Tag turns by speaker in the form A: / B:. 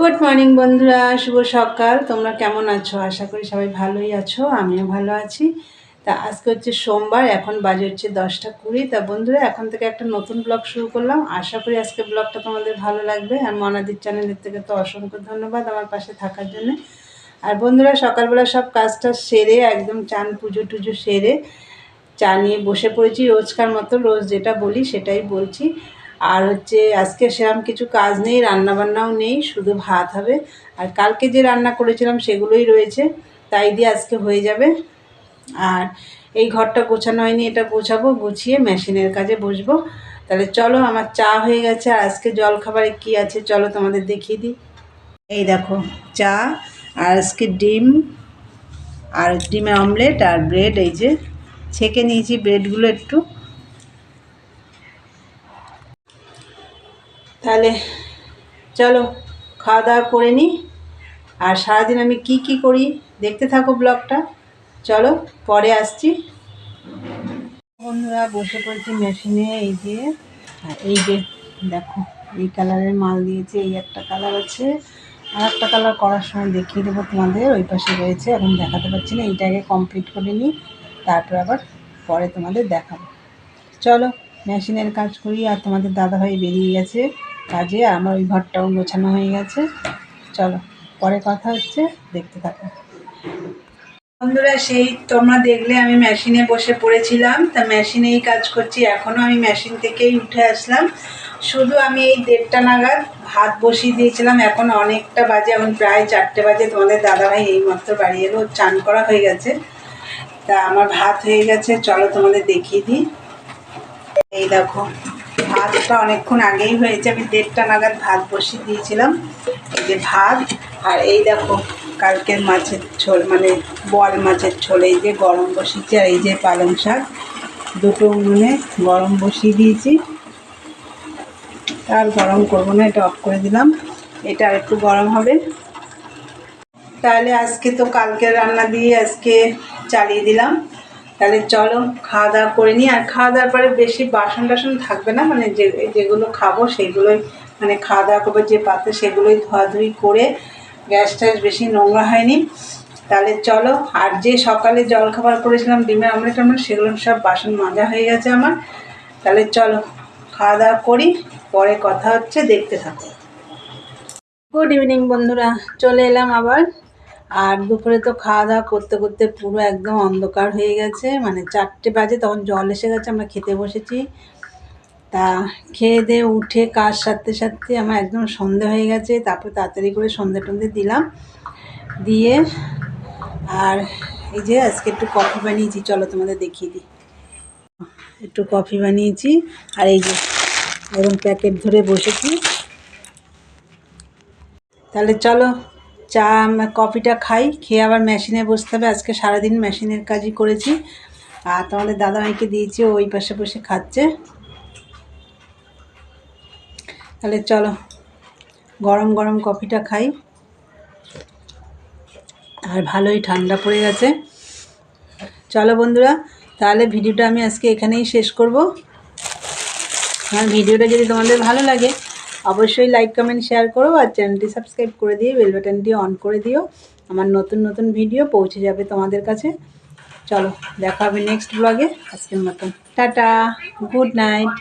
A: Good morning বন্ধুরা। শুভ সকাল। তোমরা কেমন আছো? আশা করি সবাই ভালোই আছো, আমিও ভালো আছি। তা আজকে হচ্ছে সোমবার, এখন বাজে হচ্ছে দশটা কুড়ি। তা বন্ধুরা, এখন থেকে একটা নতুন ব্লগ শুরু করলাম। আশা করি আজকে ব্লগটা তোমাদের ভালো লাগবে। আর মনাদির চ্যানেলের থেকে তো অসংখ্য ধন্যবাদ আমার পাশে থাকার জন্য। আর বন্ধুরা, সকালবেলা সব কাজটা সেরে, একদম চান পুজো টুজো সেরে, চা নিয়ে বসে পড়েছি। রোজকার মতো, রোজ যেটা বলি সেটাই বলছি। আর হচ্ছে আজকে সেরকম কিছু কাজ নেই, রান্নাবান্নাও নেই, শুধু ভাত হবে। আর কালকে যে রান্না করেছিলাম সেগুলোই রয়েছে, তাই দিয়ে আজকে হয়ে যাবে। আর এই ঘরটা গোছানো হয়নি, এটা গোছাবো, গুছিয়ে মেশিনের কাজে বসবো। তাহলে চলো, আমার চা হয়ে গেছে, আর আজকে জল খাবারে কী আছে চলো তোমাদের দেখিয়ে দিই। এই দেখো, চা, আর আজকে ডিম, আর ডিমের অমলেট, আর ব্রেড, এই যে ছেঁকে নিয়েছি ব্রেডগুলো একটু। তাহলে চলো, খাওয়া দাওয়া করে নিই আর সারাদিন আমি কি কি করি দেখতে থাকো ব্লগটা। চলো, পরে আসছি। বন্ধুরা, বসে পড়েছি মেশিনে, এই যে এই যে, দেখো, এই কালারের মাল দিয়েছে, এই একটা কালার আছে। আর একটা কালার করার সময় দেখিয়ে দেবো তোমাদের, ওই পাশে রয়েছে, এখন দেখাতে পারছি না এইটাকে কমপ্লিট করে নিই তারপর আবার পরে তোমাদের দেখাবো। চলো, মেশিনের কাজ করি, আর তোমাদের দাদাভাই বেরিয়ে গেছে। কাজে আমার ওই ঘরটাও গোছানো হয়ে গেছে। চলো, পরে কথা হচ্ছে, দেখতে থাকো। বন্ধুরা, সেই তোমরা দেখলে আমি মেশিনে বসে পড়েছিলাম। তা মেশিনেই কাজ করছি, এখনও আমি মেশিন থেকেই উঠে আসলাম। শুধু আমি এই দেড়টা নাগাদ ভাত বসিয়ে দিয়েছিলাম, এখন অনেকটা বাজে, এখন প্রায় চারটে বাজে। তোমাদের দাদাভাই এই মাত্র বাড়ি এলো, চান করা হয়ে গেছে। তা আমার ভাত হয়ে গেছে, চলো তোমাদের দেখিয়ে দিই। এই দেখো ভাতটা অনেকক্ষণ আগেই হয়েছে। আমি দেড়টা নাগাদ ভাত বসিয়ে দিয়েছিলাম। এই যে ভাত, আর এই দেখো কালকের মাছের ঝোল মানে বল মাছের ঝোল, এই যে গরম বসিয়েছি, আর এই যে পালং শাক। দুটো উনুনে গরম বসিয়ে দিয়েছি। আর গরম করব না, এটা অফ করে দিলাম। এটা আর একটু গরম হবে। তাহলে আজকে তো কালকের রান্না দিয়ে আজকে চালিয়ে দিলাম। তাহলে চলো খাওয়া দাওয়া করে নিই। আর খাওয়া দাওয়ার পরে বেশি বাসন টাসন থাকবে না? মানে যে, যেগুলো খাব সেগুলোই মানে খাওয়া দাওয়া করব যে পাত্রে সেগুলোই ধোয়াধুয়ি করে গ্যাস ট্যাস বেশি নোংরা হয়নি। তাহলে চলো, আর যে সকালে জল খাবার করেছিলাম, ডিমের আমলেট আমলেট, সেগুলো সব বাসন মাজা হয়ে গেছে আমার। তাহলে চলো খাওয়া দাওয়া করি, পরে কথা হচ্ছে, দেখতে থাকো। গুড ইভিনিং বন্ধুরা। চলে এলাম আবার। আর দুপুরে তো খাওয়া দাওয়া করতে করতে পুরো একদম অন্ধকার হয়ে গেছে। মানে চারটে বাজে, তখন জল এসে গেছে, আমরা খেতে বসেছি। তা খেয়ে দিয়ে উঠে কাজ সারতে সারতে আমার একদম সন্ধে হয়ে গেছে, তারপর তাড়াতাড়ি করে সন্ধে টন্ধে দিলাম। দিয়ে আর এই যে আজকে একটু কফি বানিয়েছি, চলো তোমাদের দেখিয়ে দিই। একটু কফি বানিয়েছি, আর এই যে এরকম প্যাকেট ধরে বসেছি। তাহলে চলো চা কফিটা খাই, খেয়ে আবার মেশিনে বসতে হবে। আজকে সারাদিন মেশিনের কাজই করেছি। আর তোমাদের দাদাভাইকে দিয়েছি ওই পাশে বসে খাচ্ছে। তাহলে চলো, গরম গরম কফিটা খাই। আর ভালোই ঠান্ডা পড়ে গেছে। চলো বন্ধুরা, তাহলে ভিডিওটা আমি আজকে এখানেই শেষ করব। আর ভিডিওটা যদি তোমাদের ভালো লাগে অবশ্যই লাইক কমেন্ট শেয়ার করো আর চ্যানেলটি সাবস্ক্রাইব করে দিয়ে বেল বাটনটি অন করে দিও। আমার নতুন নতুন ভিডিও পৌঁছে যাবে তোমাদের কাছে। চলো, দেখা হবে নেক্সট ব্লগে আজকের মতন। Tata good night